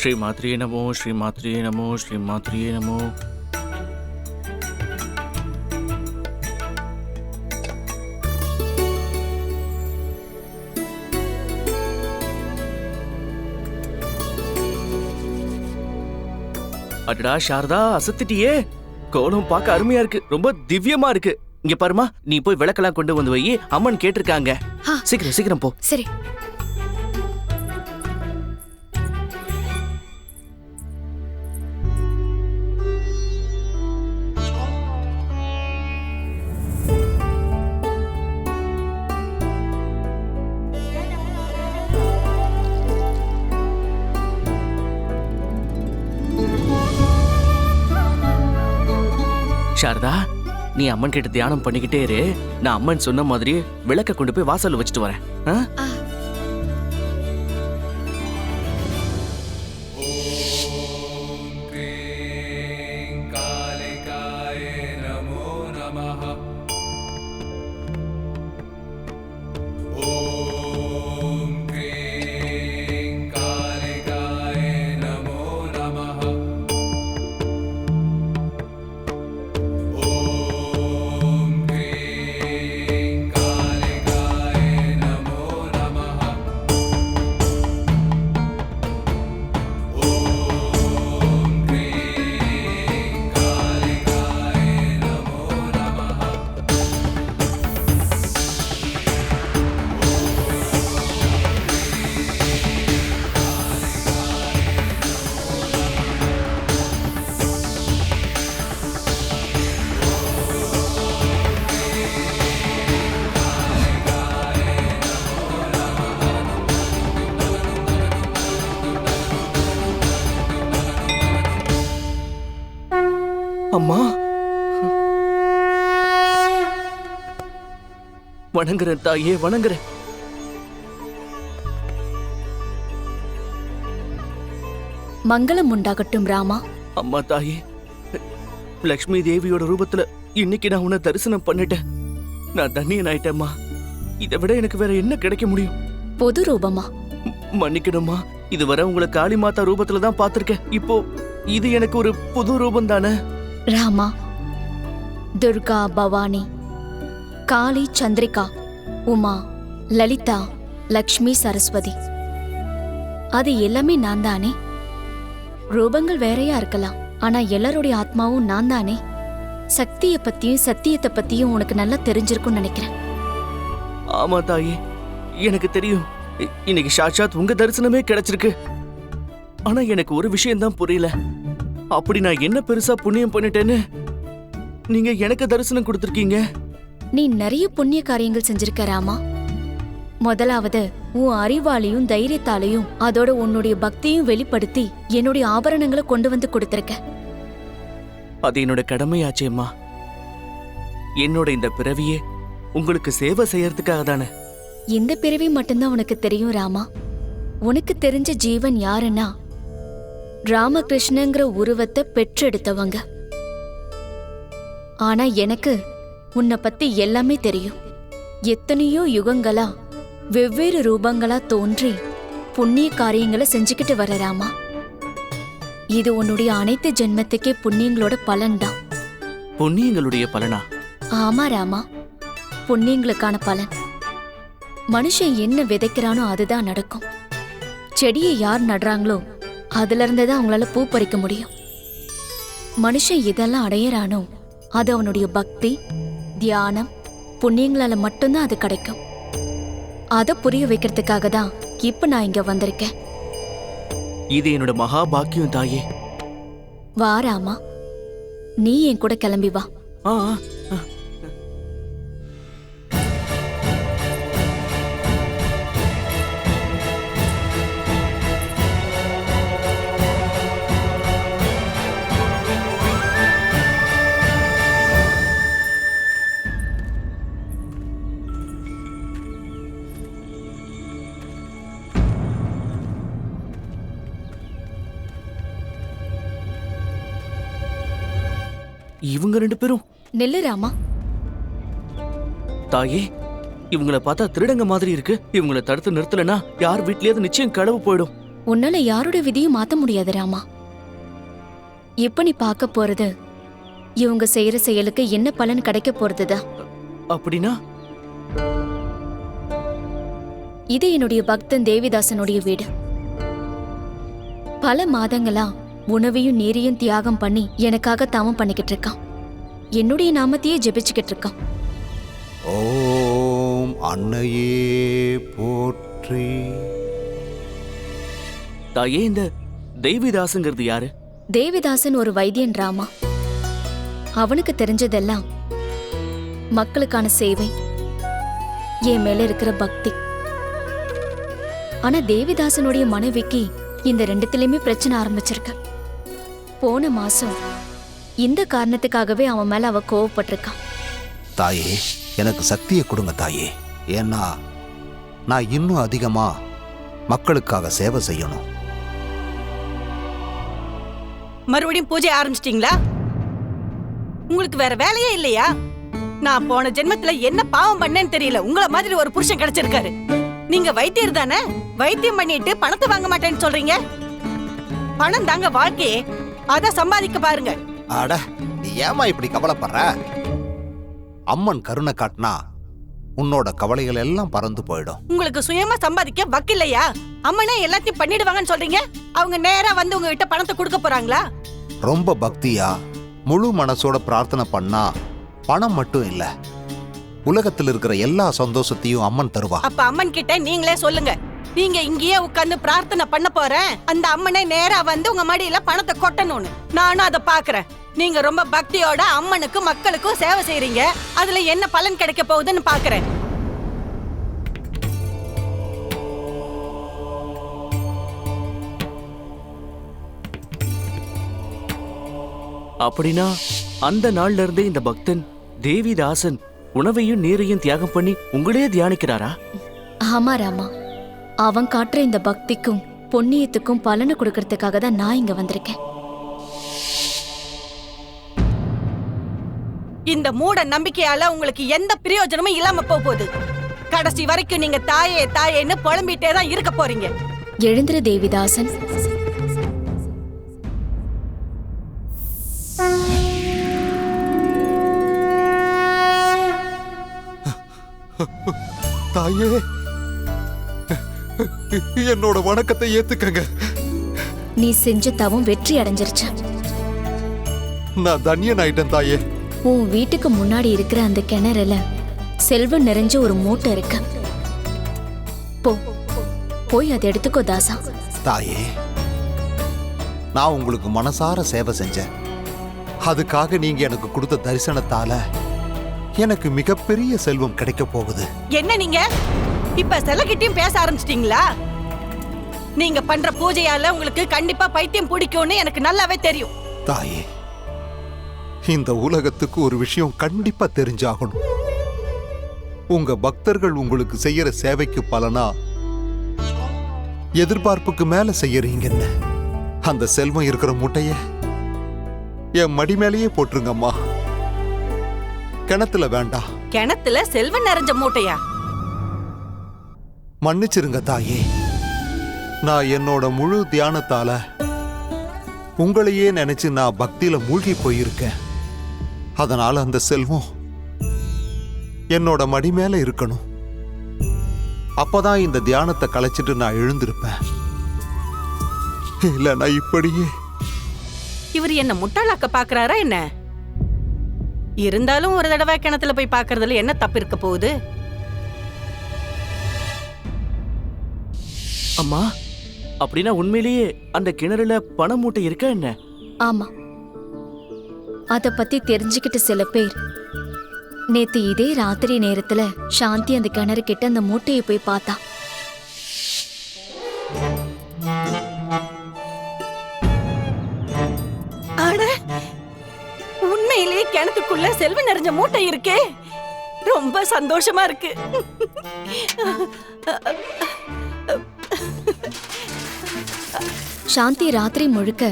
ஸ்ரீ மாத்ரியே நமோ ஸ்ரீ மாத்ரியே நமோ ஸ்ரீ மாத்ரியே நமோ. அடடா சாரதா அசத்திட்டியே. கோலம் பார்க்க அருமையா இருக்கு. ரொம்ப திவ்யமா இருக்கு. இங்க பாருமா நீ போய் விளக்கெல்லாம் கொண்டு வந்து வை. அம்மன் கேட்டிருக்காங்க. சீக்கிரம் சீக்கிரம் போ. சரி. அம்மன் கிட்ட தியானம் பண்ணிக்கிட்டே இரு. நான் அம்மன் சொன்ன மாதிரி விளக்க கொண்டு போய் வாசல்ல வச்சுட்டு வரேன். வணங்குறேன் தாயே வணங்குறேன். மங்களம் உண்டாகட்டும் ராமா. அம்மா தாயே லக்ஷ்மி தேவியோட ரூபத்துல இன்னைக்கு நான் உன்னை தரிசனம் பண்ணிட்டேன். நான் தண்ணியன் ஆயிட்டேம்மா. இதை விட எனக்கு வேற என்ன கிடைக்க முடியும்? பொது ரூபமா? ம், மன்னிக்கணும்மா. இதுவரை உங்களை காளி மாதா ரூபத்துல தான் பார்த்திருக்கேன். இப்போ இது எனக்கு ஒரு புது ரூபம் தானே? ராமா. துர்கா பவானி காளி சந்திரிகா உமா லலிதா லக்ஷ்மி சரஸ்வதி. அது எல்லாமே நான் தானே ரூபங்கள் வேறையா இருக்கலாம் ஆனா எல்லாருடைய ஆத்மாவும் நான் தானே சக்திய பத்தியும் சத்தியத்தை பத்தியும் உனக்கு நல்லா தெரிஞ்சிருக்கும்னு நினைக்கிறேன். ஆமா தாயே எனக்கு தெரியும். இ- இன்னைக்கு சாட்சாத் உங்க தரிசனமே கிடைச்சிருக்கு. ஆனா எனக்கு ஒரு விஷயம் தான் புரியல. அப்படி நான் என்ன பெருசா புண்ணியம் பண்ணிட்டேன்னு? நீங்க எனக்கு தரிசனம் கொடுத்துருக்கீங்க. நீ நிறைய புண்ணிய காரியங்கள் செஞ்சிருக்க ராமா. முதலாவது உன் அறிவாலையும் தைரியத்தாலையும் அதோட உன்னுடைய பக்தியும் வெளிப்படுத்தி என்னுடைய ஆபரணங்களை கொண்டு வந்து கொடுத்திருக்க. அது என்னோட கடமையாச்சேம்மா என்னோட இந்த பிறவியே உங்களுக்கு சேவை செய்யறதுக்காக தானே. இந்த பிறவி மட்டும்தான் உனக்கு தெரியும் ராமா. உனக்கு தெரிஞ்ச ஜீவன் யாருன்னா ராமகிருஷ்ணங்கிற உருவத்தை பெற்றெடுத்தவங்க. ஆனா எனக்கு உன்னை பத்தி எல்லாமே தெரியும். எத்தனையோ யுகங்களா வெவ்வேறு ரூபங்களா தோன்றி புண்ணிய காரியங்களை செஞ்சுக்கிட்டு வர ராமா. இது உன்னுடைய அனைத்து ஜென்மத்துக்கே புண்ணியங்களோட பலன்தான். புண்ணியங்களுடைய பலனா? ஆமா ராமா. புண்ணியங்களுக்கான பலன். மனுஷன் என்ன விதைக்கிறானோ அதுதான் நடக்கும். செடியை யார் நடுறாங்களோ அதுல இருந்து தான் அவங்களால பூ பறிக்க முடியும். மனுஷன் இதெல்லாம் அடையறானோ அது அவனுடைய பக்தி தியானம் புண்ணியங்களால மட்டும்தான் அது கிடைக்கும். அதை புரிய வைக்கிறதுக்காக தான் இப்ப நான் இங்க வந்திருக்கேன். இது என்னோட மகா பாக்கியம் தாயே. வா ராமா நீ என் கூட கிளம்பி வா. ஆ. இவங்க ரெண்டு பேரும். நெல்லு ராமா. தாயே இவங்கள பார்த்தா திருடங்க மாதிரி இருக்கு. இவங்கள தடுத்து நிறுத்தலனா யார் வீட்லயாவது நிச்சயம் களவு போயிடும். உன்னால யாரோட விதியும் மாத்த முடியாது ராமா. இப்ப நீ பார்க்க போறது? இவங்க செய்யற செயலுக்கு என்ன பலன் கிடைக்க போறதுதான் அப்படின்னா? இது என்னுடைய பக்தன் தேவிதாசனுடைய வீடு. பல மாதங்களா உணவையும் நீரையும் தியாகம் பண்ணி எனக்காக தாமம் பண்ணிக்கிட்டு இருக்கான். என்னுடைய நாமத்தையே ஜெபிச்சுக்கிட்டு இருக்கான். ஓம் அன்னையே போற்றி. தாயே இந்த தெய்விதாசுங்கிறது யாரு? தேவிதாசன் ஒரு வைத்தியன் ராமா. அவனுக்கு தெரிஞ்சதெல்லாம் மக்களுக்கான சேவை. என் மேல இருக்கிற பக்தி. ஆனா தேவிதாசனுடைய மனைவிக்கு இந்த ரெண்டுத்திலயுமே பிரச்சனை ஆரம்பிச்சிருக்கு. போன மாசம் இந்த காரணத்துக்காகவே அவன் மேல அவ கோவப்பட்டிருக்கான். தாயே எனக்கு சக்தியை கொடுங்க தாயே. ஏன்னா நான் இன்னும் அதிகமா மக்களுக்காக சேவை செய்யணும். மறுபடியும் பூஜை ஆரம்பிச்சிட்டீங்களா? உங்களுக்கு வேற வேலையே இல்லையா? நான் போன ஜென்மத்துல என்ன பாவம் பண்ணேன்னு தெரியல. உங்கள மாதிரி ஒரு புருஷன் கிடைச்சிருக்காரு. நீங்க வைத்தியர் தானே? வைத்தியம் பண்ணிட்டு பணத்தை வாங்க மாட்டேன்னு சொல்றீங்க? பணம் தாங்க வாழ்க்கையே. அத சம்பாதிக்க பாருங்க. அட நீ ஏமா இப்படி கவலைப்படுற? அம்மன் கருணை காட்டினா உன்னோட கவலைகள் எல்லாம் பறந்து போயிடும். உங்களுக்கு சுயமா சம்பாதிக்க வக்கில்லையா அம்மனே எல்லாத்தையும் பண்ணிடுவாங்கன்னு சொல்றீங்க? அவங்க நேரா வந்து உங்ககிட்ட பணத்தை கொடுக்க போறாங்களா? ரொம்ப பக்தியா முழு மனசோட பிரார்த்தனை பண்ணா பணம் மட்டும் இல்ல. உலகத்தில் இருக்கிற எல்லா சந்தோஷத்தையும் அம்மன் தருவா. அப்ப அம்மன் கிட்ட நீங்களே சொல்லுங்க. நீங்க இங்கேயே உட்கார்ந்து பிரார்த்தனை பண்ண போறேன். அந்த அம்மனே நேரா வந்து உங்க மடியில பணத்தை கொட்டணும்னு. நானும் அதை பாக்குறேன் நீங்க ரொம்ப பக்தியோட அம்மனுக்கும் மக்களுக்கும் சேவை செய்றீங்க. அதுல என்ன பலன் கிடைக்க போகுதுன்னு பாக்குறேன் அப்படின்னா அந்த நாள்ல இருந்தே இந்த பக்தன் தேவிதாசன் உணவையும் நீரையும் தியாகம் பண்ணி உங்களே தியானிக்கிறாரா? ஆமா ராமா. அவன் காட்டுற இந்த பக்திக்கும் புண்ணியத்துக்கும் பலனை கொடுக்கறதுக்காக தான் நான் இங்க வந்திருக்கேன். இந்த மூட நம்பிக்கையால உங்களுக்கு எந்த பிரயோஜனமும் இல்லாம போக போகுது. கடைசி வரைக்கும் நீங்க தாயே தாயேன்னு புலம்பிட்டே தான் இருக்க போறீங்க. எழுந்திரு தேவிதாசன். தாயே. என்னோட வணக்கத்தை ஏத்துக்கங்க. நீ செஞ்ச தவம் வெற்றி அடைஞ்சிருச்சு. நான் தன்யன் ஆயிட்டேன் தாயே. உன் வீட்டுக்கு முன்னாடி இருக்கிற அந்த கிணறுல செல்வம் நிறைஞ்ச ஒரு மூட்டை இருக்கு. போ போய் அதை எடுத்துக்கோ தாசா. தாயே நான் உங்களுக்கு மனசார சேவை செஞ்சேன். அதுக்காக நீங்க எனக்கு கொடுத்த தரிசனத்தால எனக்கு மிகப்பெரிய செல்வம் கிடைக்க போகுது. என்ன நீங்க? இப்ப செலகிட்டையும் பேச ஆரம்பிச்சிட்டீங்களா? நீங்க பண்ற பூஜையால உங்களுக்கு கண்டிப்பா பைத்தியம் பிடிக்கும்னு எனக்கு நல்லாவே தெரியும். தாயே இந்த உலகத்துக்கு ஒரு விஷயம் கண்டிப்பா தெரிஞ்சாகணும். உங்க பக்தர்கள் உங்களுக்கு செய்யற சேவைக்கு பலனா எதிர்பார்ப்புக்கு மேல செய்யறீங்கன்னு. அந்த செல்வம் இருக்கிற மூட்டைய என் மடி மேலேயே போட்டுருங்கம்மா. கிணத்துல வேண்டாம் கிணத்துல செல்வம் நிறைஞ்ச மூட்டையா? மன்னிச்சிருங்க தாயே. நான் என்னோட முழு தியானத்தால உங்களையே நினைச்சு நான் பக்தியில மூழ்கி போயிருக்கேன். அதனால அந்த செல்வம் என்னோட மடி மேல இருக்கணும். அப்பதான் இந்த தியானத்தை கலைச்சிட்டு நான் எழுந்திருப்பேன். இல்ல நான் இப்படியே. இவர் என்ன முட்டாளாக்க பாக்குறாரா என்ன? இருந்தாலும் ஒரு தடவை கிணத்துல போய் பாக்குறதுல என்ன தப்பு இருக்க போகுது? அம்மா அப்படின்னா உண்மையிலேயே அந்த கிணறுல பண மூட்டை இருக்கா என்ன? ஆமா. அத பத்தி தெரிஞ்சுக்கிட்ட சில பேர். நேத்து இதே ராத்திரி நேரத்துல சாந்தி அந்த கிணறு கிட்ட அந்த மூட்டையை போய் பார்த்தா. அட உண்மையிலேயே கிணத்துக்குள்ள செல்வம் நிறைஞ்ச மூட்டை இருக்கே. ரொம்ப சந்தோஷமா இருக்கு. சாந்தி ராத்திரி முழுக்க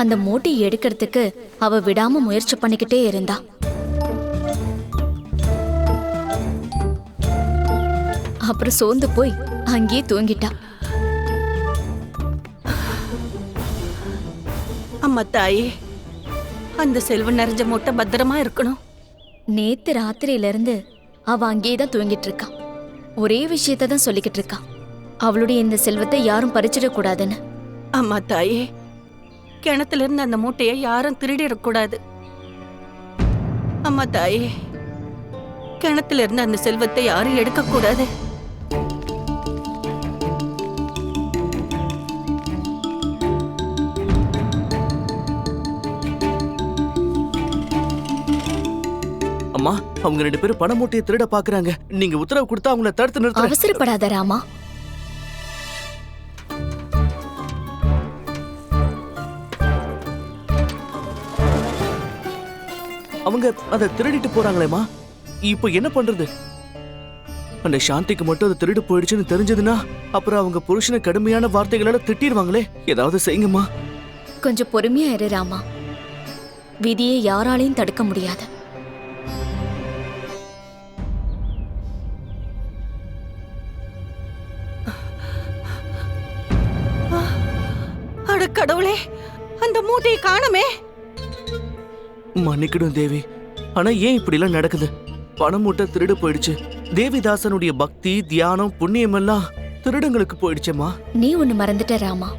அந்த மூட்டையை எடுக்கிறதுக்கு அவ விடாம முயற்சி பண்ணிக்கிட்டே இருந்தா. அப்புறம் சோர்ந்து போய் அங்கேயே தூங்கிட்டா. அம்மா தாயே அந்த செல்வம் நிறைஞ்ச மூட்டை பத்திரமா இருக்கணும். நேத்து ராத்திரியில இருந்து அவ அங்கேயே தான் தூங்கிட்டு இருக்கா. ஒரே விஷயத்த தான் சொல்லிக்கிட்டு இருக்கா. அவளுடைய இந்த செல்வத்தை யாரும் பறிச்சிடக் கூடாதுன்னு அம்மா தாயே கிணத்துல இருந்து அந்த மூட்டையை யாரும் திருடிடக்கூடாது. அம்மா தாயே கிணத்துல இருந்து அந்த செல்வத்தை யாரும் எடுக்கக்கூடாது. அம்மா அவங்க ரெண்டு பேரும் பண மூட்டையை திருட பாக்குறாங்க. நீங்க உத்தரவு கொடுத்தா அவங்கள தடுத்து நிறுத்த அவசரப்படாத ராமா. அவங்க அதை திருடிட்டு போறாங்களேம்மா. இப்போ என்ன பண்றது? அந்த சாந்திக்கு மட்டும் அது திருடு போயிடுச்சுன்னு தெரிஞ்சதுன்னா அப்புறம் அவங்க புருஷனை கடுமையான வார்த்தைகளால திட்டிடுவாங்களே. ஏதாவது செய்யுங்கம்மா. கொஞ்சம் பொறுமையா இரு ராமா. விதியை யாராலையும் தடுக்க முடியாது. மன்னிக்கணும் தேவி. ஆனா ஏன் இப்படி எல்லாம் நடக்குது? பணம் மூட்டை திருடு போயிடுச்சு. தேவிதாசனுடைய பக்தி தியானம் புண்ணியம் எல்லாம் திருடங்களுக்கு போயிடுச்சேம்மா. நீ ஒண்ணு மறந்துட்ட ராமா.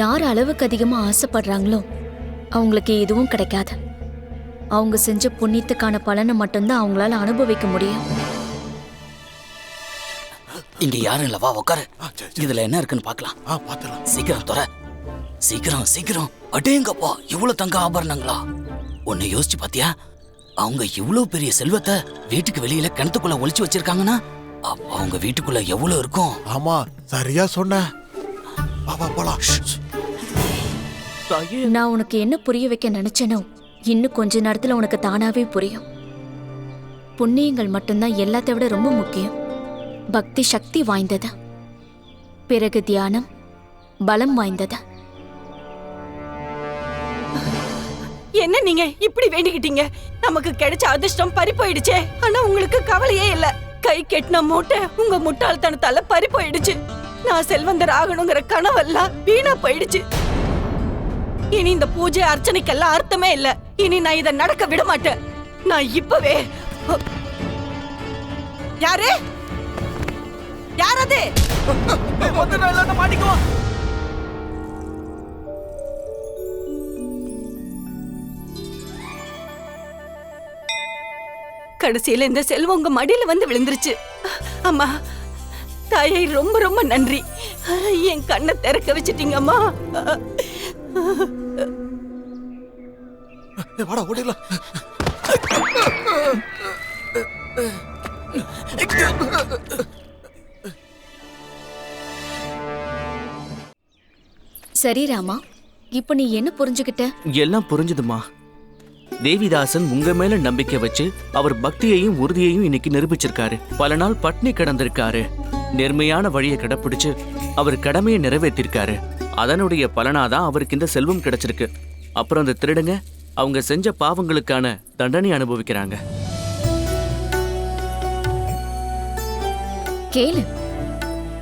யார் அளவுக்கு அதிகமா ஆசைப்படுறாங்களோ அவங்களுக்கு எதுவும் கிடைக்காது. அவங்க செஞ்ச புண்ணியத்துக்கான பலனை மட்டும்தான் அவங்களால அனுபவிக்க முடியும். இங்க யாரும் இல்ல வா உட்காரு இதுல என்ன இருக்குன்னு பாத்துலாம் சீக்கிரம் தொற சீக்கிரம் சீக்கிரம். அடேங்கப்பா இவ்வளவு தங்க ஆபரணங்களா? உன்னை யோசிச்சு பாத்தியா? அவங்க இவ்வளவு பெரிய செல்வத்தை வீட்டுக்கு வெளியில கிணத்துக்குள்ள ஒளிச்சு வச்சிருக்காங்கன்னா அப்ப அவங்க வீட்டுக்குள்ள எவ்வளவு இருக்கும்? ஆமா சரியா சொன்ன. நான் உனக்கு என்ன புரிய வைக்க நினைச்சேனோ இன்னும் கொஞ்ச நேரத்துல உனக்கு தானாவே புரியும். புண்ணியங்கள் மட்டும்தான் எல்லாத்தை விட ரொம்ப முக்கியம். பக்தி சக்தி வாய்ந்தது? பிறகு தியானம் பலம் வாய்ந்தது? என்ன நீங்க இப்படி வேண்டிக்கிட்டீங்க? நமக்கு கிடைச்ச அதிர்ஷ்டம் பறி போயிடுச்சே. ஆனா உங்களுக்கு கவலையே இல்ல. கை கெட்டின மூட்டை உங்க முட்டாள்தனத்தால பறி போயிடுச்சு. நான் செல்வந்தர் ஆகணுங்கிற கனவெல்லாம் வீணா போயிடுச்சு. இனி இந்த பூஜை அர்ச்சனைக்கெல்லாம் அர்த்தமே இல்ல. இனி நான் இதை நடக்க விட மாட்டேன். நான் இப்பவே யாரு? யாரது மாட்டிக்குவோம். கடைசியில இந்த செல்வம் உங்க மடியில வந்து விழுந்துருச்சு. அம்மா தாயை ரொம்ப ரொம்ப நன்றி. என் கண்ணை திறக்க வச்சிட்டீங்க அம்மா. வாடா ஓடிடலாம். சரி ராமா. இப்ப நீ என்ன புரிஞ்சுகிட்ட எல்லாம் புரிஞ்சுதுமா தேவிதாசன் உங்க மேல நம்பிக்கை வச்சு அவர் பக்தியையும் உறுதியையும் இன்னைக்கு நிரூபிச்சிருக்காரு. பல நாள் பட்னி கிடந்திருக்காரு. நேர்மையான வழியை கடைப்பிடிச்சு அவர் கடமையை நிறைவேற்றிருக்காரு. அதனுடைய பலனாதான் அவருக்கு இந்த செல்வம் கிடைச்சிருக்கு. அப்புறம் அந்த திருடுங்க அவங்க செஞ்ச பாவங்களுக்கான தண்டனை அனுபவிக்கிறாங்க. கேளு.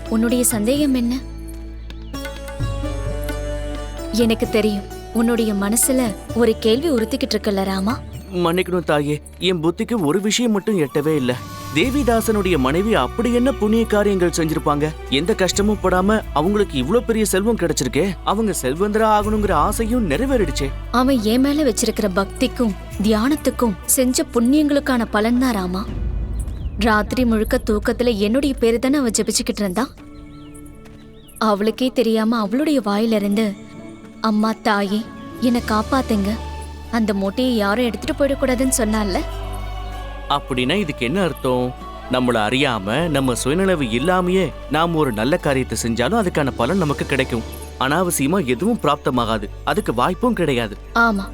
உன்னுடைய சந்தேகம் என்ன? எனக்கு தெரியும். உன்னுடைய மனசுல ஒரு கேள்வி உறுத்திக்கிட்டு இருக்குல்ல ராமா? மன்னிக்கணும் தாயே. என் புத்திக்கு ஒரு விஷயம் மட்டும் எட்டவே இல்ல. தேவிதாசனுடைய மனைவி அப்படி என்ன புண்ணிய காரியங்கள் செஞ்சிருப்பாங்க? எந்த கஷ்டமும் படாம அவங்களுக்கு இவ்ளோ பெரிய செல்வம் கிடைச்சிருக்கே. அவங்க செல்வந்தரா ஆகணுங்கிற ஆசையும் நிறைவேறிடுச்சே. அவன் என் மேல வச்சிருக்கிற பக்திக்கும் தியானத்துக்கும் செஞ்ச புண்ணியங்களுக்கான பலன் தான் ராமா. ராத்திரி முழுக்க தூக்கத்துல என்னுடைய பேரு தானே அவ ஜெபிச்சுக்கிட்டு இருந்தா? அவளுக்கே தெரியாம அவளுடைய வாயிலிருந்து அம்மா தாயே என்னை காப்பாத்துங்க. அந்த மூட்டையை யாரும் எடுத்துட்டு போயிடக்கூடாதுன்னு சொன்னால அப்படின்னா இதுக்கு என்ன அர்த்தம்? நம்மள அறியாம நம்ம சுயநலவு இல்லாமயே நாம ஒரு நல்ல காரியத்தை செஞ்சாலும் அதுக்கான பலன் நமக்கு கிடைக்கும். அனாவசியமா எதுவும் பிராப்தமாகாது. அதுக்கு வாய்ப்பும் கிடையாது. ஆமா.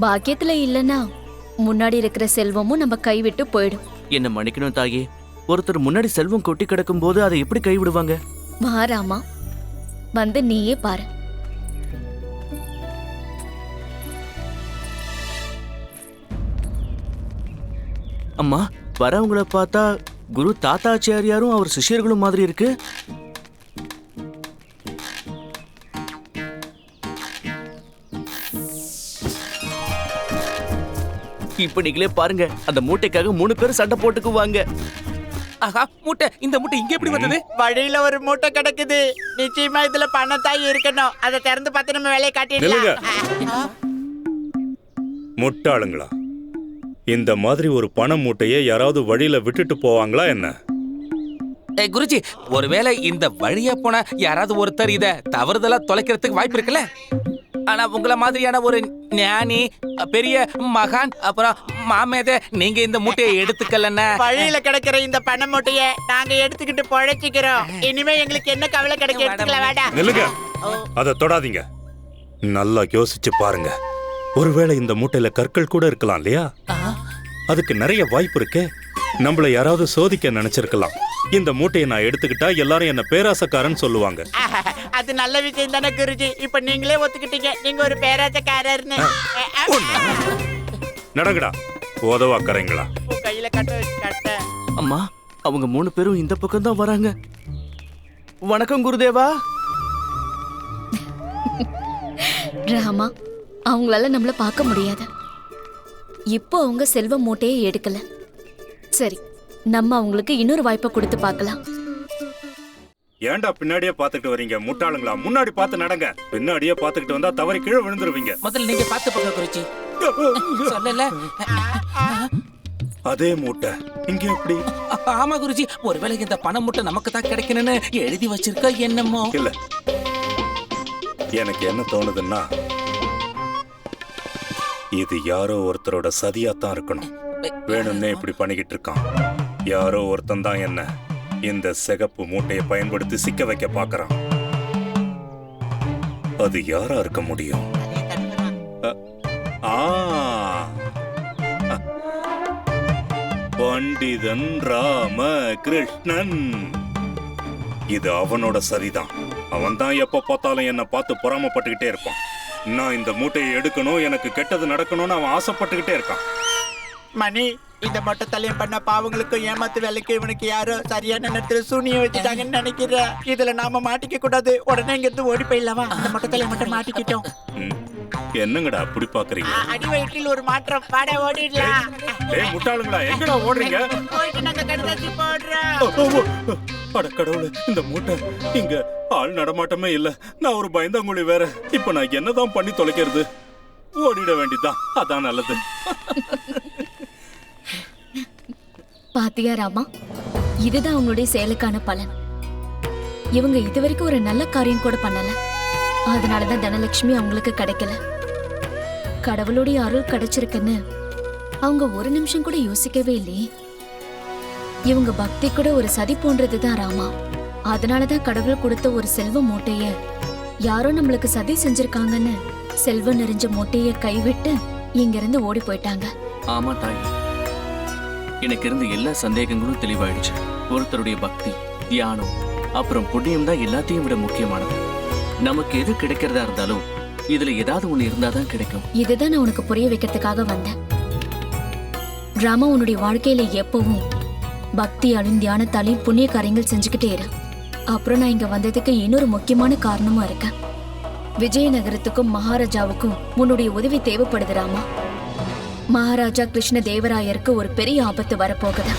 பாக்கியத்துல இல்லனா முன்னாடி இருக்கிற செல்வமும் நம்ம கைவிட்டு போயிடும். என்ன மன்னிக்கணும் தாயே? ஒருத்தர் முன்னாடி செல்வம் கொட்டி கிடக்கும் போது அதை எப்படி கைவிடுவாங்க? ராமா. வந்து நீயே பாரு. அம்மா வரவங்களை பார்த்தா குரு தாத்தாச்சாரியாரும் அவர் சிஷியர்களும் மாதிரி இருக்கு. இப்ப நீங்களே பாருங்க அந்த மூட்டைக்காக மூணு பேரும் சண்டை போட்டுக்குவாங்க. ஆஹா மூட்டை இந்த மூட்டை இங்க எப்படி வந்தது? வழியில ஒரு மூட்டை கிடக்குது. நிச்சயமா இதுல பணத்தாய் இருக்கணும். அதை திறந்து பார்த்து நம்ம வேலையை காட்டிடலாம். முட்டாளுங்களா? இந்த மாதிரி ஒரு பண மூட்டையை யாராவது வழியில விட்டுட்டு போவாங்களா என்ன? குருஜி ஒருவேளை இந்த வழியா போன யாராவது ஒருத்தர் இத தவறுதலா தொலைக்கிறதுக்கு வாய்ப்பு இருக்குல்ல? ஆனா உங்கள மாதிரியான ஒரு ஞானி பெரிய மகான் அப்புறம் மாமேத நீங்க இந்த மூட்டையை எடுத்துக்கலன்னா? வழியில கிடக்கிற இந்த பண மூட்டைய நாங்க எடுத்துக்கிட்டு பொழைச்சிக்கிறோம். இனிமே எங்களுக்கு என்ன கவலை கிடைக்க எடுத்துக்கலாம் வேண்டாம் நில்லுங்க. அதை தொடாதீங்க. நல்லா யோசிச்சு பாருங்க. ஒருவேளை இந்த மூட்டையில கற்கள் கூட இருக்கலாம் இல்லையா? அதுக்கு நிறைய வாய்ப்பு இருக்கே. நம்மள யாராவது சோதிக்க நினைச்சிருக்கலாம். இந்த மூட்டையை நான் எடுத்துக்கிட்டா எல்லாரும் என்ன பேராசக்காரன் சொல்லுவாங்க. அது நல்ல விஷயம் தானே குருஜி. இப்ப நீங்களே ஒத்துக்கிட்டீங்க. நீங்க ஒரு பேராச்சக்காரர்னு நடங்கடா. உதவாக்கறீங்களா கையில கட்ட கட்ட. அம்மா அவங்க மூணு பேரும் இந்த பக்கம் தான் வராங்க. வணக்கம் குருதேவா. ராமா அவங்களால நம்மள பார்க்க முடியாது. இப்போ அவங்க செல்வ மூட்டையை எடுக்கல. சரி நம்ம அவங்களுக்கு இன்னொரு வாய்ப்பை கொடுத்து பார்க்கலாம். ஏன்டா பின்னாடியே பாத்துக்கிட்டு வரீங்க? முட்டாளுங்களா? முன்னாடி பார்த்து நடங்க. பின்னாடியே பாத்துக்கிட்டு வந்தா தவறி கீழே விழுந்துருவீங்க. முதல்ல நீங்க பார்த்து போங்க குருஜி. சொல்லல. அதே மூட்டை. இங்க எப்படி? ஆமா குருஜி. ஒருவேளை இந்த பண மூட்டை நமக்கு தான் கிடைக்கணும்னு எழுதி வச்சிருக்க என்னமோ. இல்ல. எனக்கு என்ன தோணுதுன்னா இது யாரோ ஒருத்தரோட சதியா தான் இருக்கணும். வேணும்னே இப்படி பண்ணிக்கிட்டு இருக்கான். யாரோ ஒருத்தன் தான் என்ன இந்த சிகப்பு மூட்டையை பயன்படுத்தி சிக்க வைக்க பார்க்கறான். அது யாரா இருக்க முடியும்? ஆ. பண்டிதன் ராம கிருஷ்ணன் இது அவனோட சரிதான் அவன் தான் எப்ப பார்த்தாலும் என்ன பார்த்து பொறாமப்பட்டுக்கிட்டே இருப்பான். நான் இந்த மூட்டையை எடுக்கணும் எனக்கு கெட்டது நடக்கணும்னு அவன் ஆசைப்பட்டுக்கிட்டே இருக்கான். மணி இந்த மொட்டை தலையும் பண்ண பாவங்களுக்கும் ஏமாத்து வேலைக்கு இவனுக்கு யாரோ சரியான நேரத்துல சூனியம் வச்சுட்டாங்கன்னு நினைக்கிறேன் இதுல நாம மாட்டிக்க கூடாது. உடனே இங்க இருந்து ஓடி போயிடலாமா? இந்த மொட்டை தலையை மட்டும் மாட்டிக்கிட்டோம். என்னங்கடா அப்படி பாக்குறீங்க? அடி வயிற்றில் ஒரு மாற்றம். பாட ஓடிடலாம். ஏய் முட்டாளுங்களா? எங்கடா ஓடுறீங்க? போயிட்டு நாங்க கடுதாசி போடுறோம். அட கடவுளே இந்த மூட்டை. இங்க ஆள் நடமாட்டமே இல்ல. நான் ஒரு பயந்தாங்குழி வேற. இப்ப நான் என்னதான் பண்ணி தொலைக்கிறது? ஓடிட வேண்டியதுதான். அதான் நல்லது. பாத்தியா ராமா? இதுதான் அவங்களுடைய செயலுக்கான பலன். இவங்க இதுவரைக்கும் ஒரு நல்ல காரியம் கூட பண்ணல. அதனாலதான் தனலட்சுமி அவங்களுக்கு கிடைக்கல. கடவுளுடைய அருள் கிடைச்சிருக்குன்னு அவங்க ஒரு நிமிஷம் கூட யோசிக்கவே இல்லையே. இவங்க பக்தி கூட ஒரு சதி போன்றதுதான் ராமா. அதனாலதான் கடவுள் கொடுத்த ஒரு செல்வ மூட்டைய யாரோ நம்மளுக்கு சதி செஞ்சிருக்காங்கன்னு செல்வம் நிறைஞ்ச மூட்டைய கைவிட்டு இங்கிருந்து ஓடி போயிட்டாங்க. ஆமா தாயி. எனக்கு இருந்த எல்லா சந்தேகங்களும் தெளிவாயிடுச்சு. ஒருத்தருடைய பக்தி தியானம் அப்புறம் புண்ணியம் தான் எல்லாத்தையும் விட முக்கியமானது. நமக்கு எது கிடைக்கிறதா இருந்தாலும் இதுல ஏதாவது ஒண்ணு இருந்தாதான் கிடைக்கும். இதுதான் நான் உனக்கு புரிய வைக்கிறதுக்காக வந்தேன். ராமா உன்னுடைய வாழ்க்கையில எப்பவும் பக்தியாலும் தியானத்தாலையும் புண்ணிய காரியங்கள் செஞ்சுக்கிட்டே இரு. அப்புறம் நான் இங்க வந்ததுக்கு இன்னொரு முக்கியமான காரணமும் இருக்கேன். விஜயநகரத்துக்கும் மகாராஜாவுக்கும் உன்னுடைய உதவி தேவைப்படுது ராமா. மகாராஜா கிருஷ்ண தேவராயருக்கு ஒரு பெரிய ஆபத்து வரப்போகுது.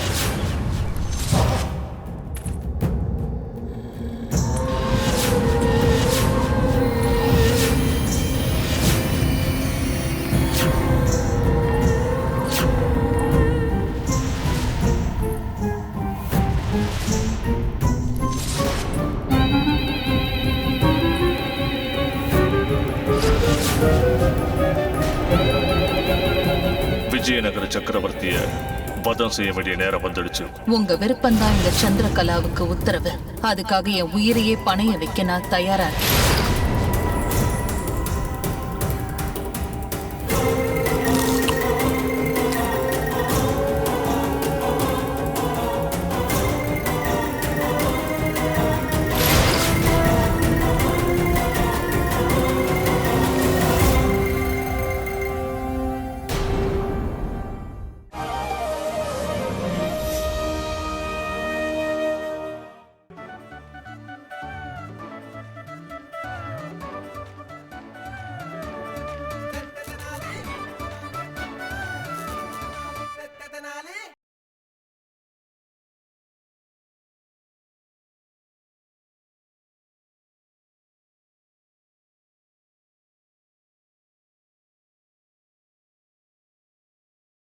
வதம் செய்ய வேண்டிய நேரம் வந்துடுச்சு. உங்க விருப்பம்தான் இந்த சந்திரகலாவுக்கு உத்தரவு. அதுக்காக என் உயிரையே பணைய வைக்க நான் தயாரா இருக்கேன்.